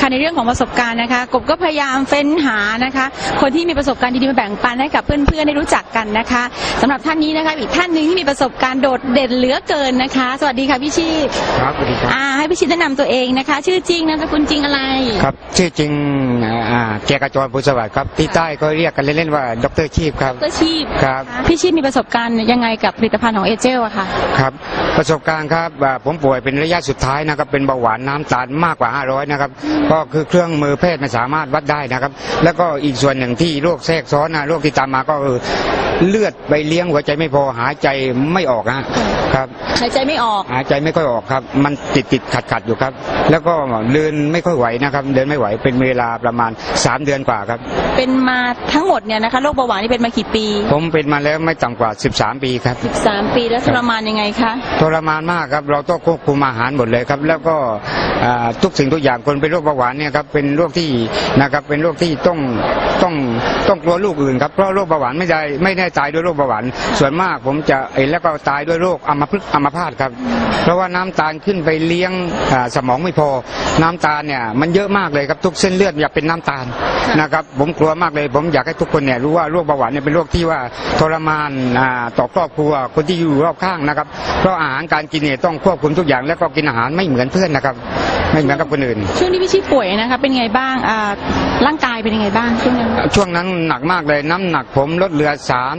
ค่ะในเรื่องของประสบการณ์นะคะ กบก็พยายามเฟ้นหานะคะ คนที่มีประสบการณ์ดีๆมาแบ่งปันให้กับเพื่อนๆได้รู้จักกันนะคะสำหรับท่านนี้นะคะอีกท่านหนึ่งที่มีประสบการณ์โดดเด่นเหลือเกินนะคะ สวัสดีค่ะพี่ชีพครับสวัสดีครับอ่าให้พี่ชีพแนะนำตัวเองนะคะ ชื่อจริงนามสกุลจริงอะไรครับชื่อจริงอ่าเกียรติกระจรพุทธสวัสดิ์ครับที่ใต้ก็เรียกกันเล่นๆว่าดรชีพครับก็ชีพครับพี่ชีพมีประสบการณ์ยังไงกับผลิตภัณฑ์ของเอเจลอะค่ะครับ ประสบการณ์ครับอ่าผมป่วยเป็นระยะสุดท้ายนะครับเป็นเบาหวานน้ำตาลมากกว่า 500 นะครับ ก็คือเครื่องมือแพทย์ไม่สามารถวัดได้นะครับ แล้วก็อีกส่วนหนึ่งที่โรคแทรกซ้อนนะโรคที่ตามมาก็คือเลือดไปเลี้ยงหัวใจไม่พอหายใจไม่ออกฮะครับหายใจไม่ออกหายใจไม่ค่อยออกครับ มันติดติดขัดขัดๆอยู่ครับ แล้วก็เดินไม่ค่อยไหวนะครับ เดินไม่ไหวเป็นเวลาประมาณ 3 เดือนกว่าครับ เป็นมาทั้งหมดเนี่ยนะคะโรคเบาหวานนี่เป็นมากี่ปี ผมเป็นมาแล้วไม่ต่ำกว่า 13 ปีครับ 13 ปีแล้วทรมานยังไงคะทรมานมากครับเราต้องควบคุมอาหารหมดเลยครับ แล้วก็อ่าทุกสิ่งทุกอย่างคนเป็นโรคเบาหวานเนี่ยครับเป็นโรคที่นะครับเป็นโรคที่ต้องต้องต้องกลัวโรคอื่นครับเพราะโรคเบาหวานไม่ได้ไม่ได้ตายด้วยโรคเบาหวานส่วนมากผมจะเห็นแล้วก็ตายด้วยโรคอัมพฤกษ์อัมพาตครับ เพราะว่าน้ำตาลขึ้นไปเลี้ยงอ่าสมองไม่พอน้ำตาลเนี่ยมันเยอะมากเลยครับทุกเส้นเลือดอยากเป็นน้ำตาลนะครับผมกลัวมากเลย ผมอยากให้ทุกคนเนี่ยรู้ว่าโรคเบาหวานเนี่ยเป็นโรคที่ว่าทรมานอ่าต่อครอบครัวคนที่อยู่รอบข้างนะครับ เพราะอาหารการกินเนี่ยต้องควบคุมทุกอย่างแล้วก็กินอาหารไม่เหมือนเพื่อนนะครับ ไม่เหมือนกับคนอื่น ช่วงที่พี่ชีพป่วยนะคะเป็นไงบ้างอ่า ร่างกายเป็นยังไงบ้างช่วงนั้น ช่วงนั้นหนักมากเลยน้ำหนักผมลดเหลือ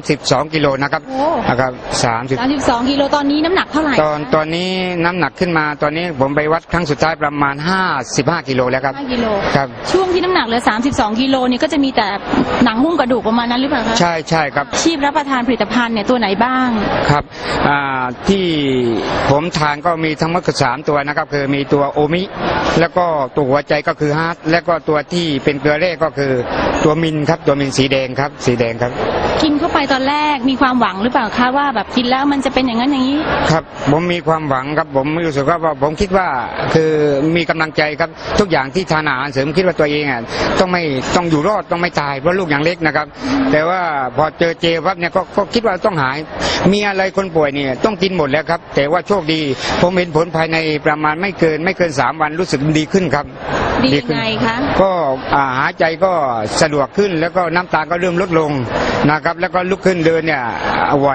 32 กิโลนะครับโอ้ นะครับ30 32กิโลตอนนี้น้ำหนักเท่าไหร่ตอนตอนนี้น้ำหนักขึ้นมาตอนนี้ผมไปวัดครั้งสุดท้ายประมาณ 55 กิโลแล้วครับ5กิโลครับ ช่วงที่น้ำหนักเหลือ32กิโลนี่ก็จะมีแต่หนังหุ้มกระดูกประมาณนั้นหรือเปล่าคะใช่ใช่ครับชีพรับประทานผลิตภัณฑ์เนี่ยตัวไหนบ้าง ครับอ่าที่ผมทานก็มีทั้งหมดสามตัวนะครับ คือมีตัวโอมิ แล้วก็ตัวหัวใจก็คือฮาร์ดแล้วก็ตัวที่เป็นเกลือแร่ก็คือตัวมินครับตัวมินสีแดงครับ สีแดงครับ กินเข้าไปตอนแรกมีความหวังหรือเปล่าคะว่าแบบกินแล้วมันจะเป็นอย่างนั้นอย่างนี้ ครับผมมีความหวังครับผมรู้สึกว่าว่าผมคิดว่าคือมีกำลังใจครับทุกอย่างที่ทานอาหารเสริมคิดว่าตัวเองอะต้องไม่ต้องอยู่รอดต้องไม่ตายเพราะลูกยังเล็กนะครับ แต่ว่าพอเจอเจปั๊บเนี่ยก็ก็คิดว่าต้องหาย มีอะไรคนป่วยเนี่ยต้องกินหมดแล้วครับ แต่ว่าโชคดี ผมเห็นผลภายในประมาณไม่เกินไม่เกินสามวันรู้สึกดีขึ้นครับ ดียังขึ้นไงคะก็อ่าหายใจก็สะดวกขึ้น แล้วก็น้ำตาลก็เริ่มลดลงนะครับ แล้วก็ลุกขึ้นเดินเนี่ยไหว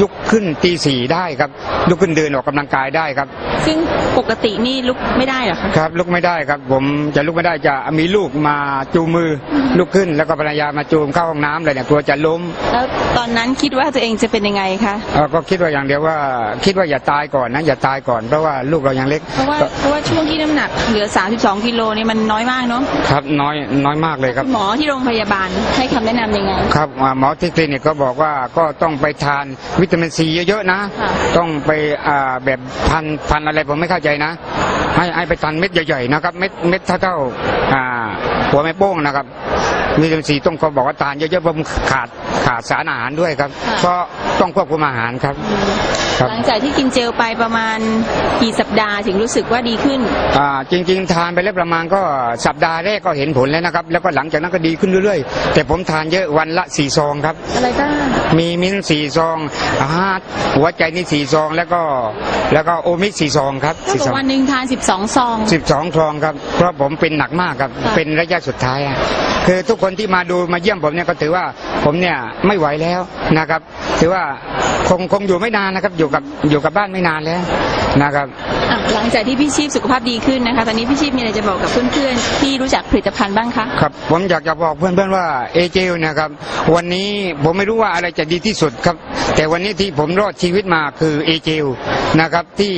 ยุกขึ้นตีสี่ได้ครับ ลุกขึ้นเดินออกกำลังกายได้ครับ ซึ่งปกตินี่ลุกไม่ได้เหรอคะครับลุกไม่ได้ครับ ผมจะลุกไม่ได้จะมีลูกมาจูงมือลุกขึ้น แล้วก็ภรรยามาจูงเข้าห้องน้ำเลยเนี่ยกลัวจะล้ม แล้วตอนนั้นคิดว่าตัวเองจะเป็นยังไงคะเอ่อก็คิดว่าอย่างเดียวว่า คิดว่าอย่าตายก่อนนะอย่าตายก่อนเพราะว่าลูกเรายังเล็กเพราะว่าเพราะว่าช่วงที่น้ำหนักเหลือ 32กิโลนี่มันน้อยมากเนาะครับน้อยน้อยมากเลยครับ หมอที่โรงพยาบาลให้คำแนะนำยังไง ครับอ่าหมอที่คลินิกก็บอกว่าก็ต้องไปทานวิตามินซีเยอะๆนะ ค่ะ ต้องไปอ่าแบบพันพันอะไรผมไม่เข้าใจนะ ให้ให้ไปทานเม็ดใหญ่ๆนะครับเม็ดเม็ดเท่าๆอ่าหัวแม่โป้งนะครับวิตามินซีต้องก็บอกว่าทานเยอะๆเพราะผมขาดขาดสารอาหารด้วยครับ เพราะต้องควบคุมอาหารครับ ครับ หลังจากที่กินเจลไปประมาณกี่สัปดาห์ถึงรู้สึกว่าดีขึ้น อ่าจริง ๆ ทานไปแล้วประมาณก็สัปดาห์แรกก็เห็นผลแล้วนะครับ แล้วก็หลังจากนั้นก็ดีขึ้นเรื่อยๆ แต่ผมทานเยอะวันละสี่ซองครับ อะไรบ้างมีมิ้นท์สี่ซองฮาร์ดหัวใจนี่สี่ซองแล้วก็แล้วก็โอมิสี่ซองครับเท่าสี่กัซบองวันหนึ่งทาน 12 ซอง สิบสองซองครับเพราะผมเป็นหนักมากครับค่ะเป็นระยะสุดท้ายอะ คือทุกคนที่มาดูมาเยี่ยมผมเนี่ยก็ถือว่าผมเนี่ยไม่ไหวแล้วนะครับ ถือว่าคงคงอยู่ไม่นานนะครับอยู่กับอยู่กับบ้านไม่นานแล้วนะครับอะหลังจากที่พี่ชีพสุขภาพดีขึ้นนะคะตอนนี้พี่ชีพมีอะไรจะบอกกับเพื่อนๆที่รู้จักผลิตภัณฑ์บ้างคะครับผมอยากจะบอกเพื่อนๆว่าเอเจลนะครับวันนี้ผมไม่รู้ว่าอะไรจะดีที่สุดครับ แต่วันนี้ที่ผมรอดชีวิตมาคือเอเจลนะครับที่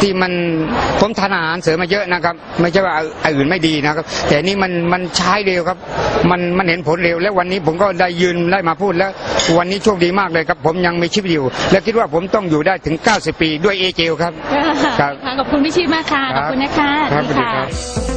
ที่มันผมทานอาหารเสริมมาเยอะนะครับ ไม่ใช่ว่าอันอื่นไม่ดีนะครับ แต่นี่มันมันใช้เร็วครับ มันมันเห็นผลเร็ว แล้ววันนี้ผมก็ได้ยืนได้มาพูดแล้ว วันนี้โชคดีมากเลยครับ ผมยังมีชีวิตอยู่ และคิดว่าผมต้องอยู่ได้ถึง 90 ปีด้วยเอเจลครับ ครับค่ะขอบคุณพี่ชีพมากค่ะ ขอบคุณนะคะครับสวัสดีสวัสดีค่ะครับ